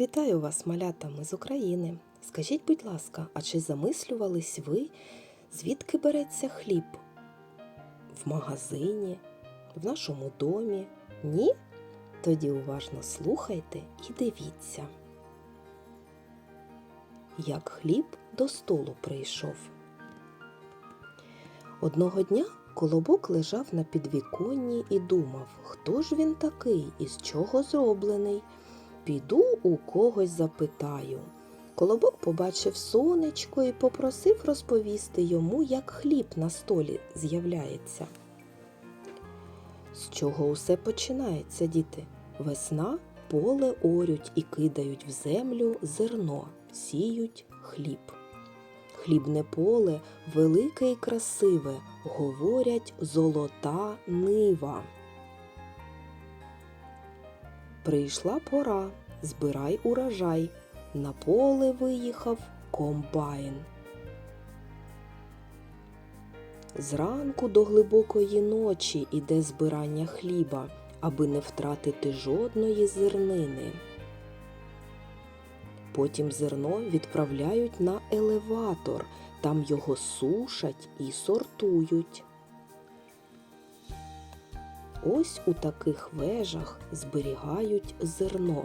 Вітаю вас, малята, ми з України. Скажіть, будь ласка, а чи замислювались ви, звідки береться хліб? В магазині, в нашому домі? Ні? Тоді уважно слухайте і дивіться. Як хліб до столу прийшов. Одного дня колобок лежав на підвіконні і думав, хто ж він такий і з чого зроблений. Піду у когось запитаю. Колобок побачив сонечко і попросив розповісти йому, як хліб на столі з'являється. З чого усе починається, діти? Весна поле орють і кидають в землю зерно, сіють хліб. Хлібне поле велике і красиве, говорять золота нива. Прийшла пора, збирай урожай. На поле виїхав комбайн. Зранку до глибокої ночі іде збирання хліба, аби не втратити жодної зернини. Потім зерно відправляють на елеватор, там його сушать і сортують. Ось у таких вежах зберігають зерно.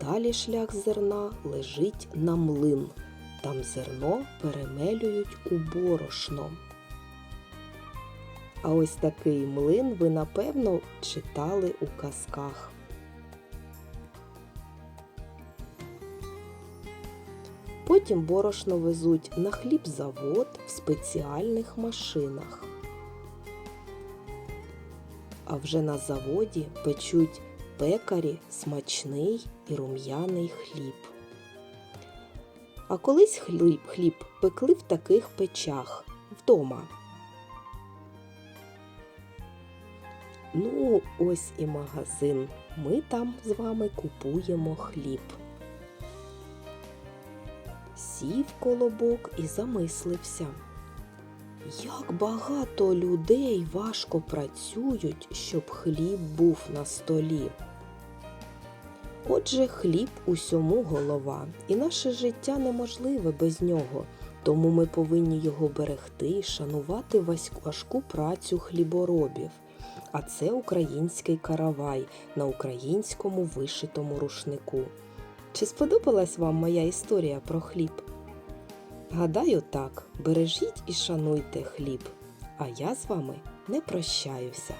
Далі шлях зерна лежить на млин. Там зерно перемелюють у борошно. А ось такий млин ви напевно читали у казках. Потім борошно везуть на хлібзавод в спеціальних машинах. А вже на заводі печуть пекарі смачний і рум'яний хліб. А колись хліб, хліб пекли в таких печах вдома. Ну, ось і магазин. Ми там з вами купуємо хліб. Сів колобок і замислився. Як багато людей важко працюють, щоб хліб був на столі. Отже, хліб усьому голова, і наше життя неможливе без нього, тому ми повинні його берегти, шанувати важку працю хліборобів. А це український каравай на українському вишитому рушнику. Чи сподобалась вам моя історія про хліб? Гадаю, так, бережіть і шануйте хліб, а я з вами не прощаюся.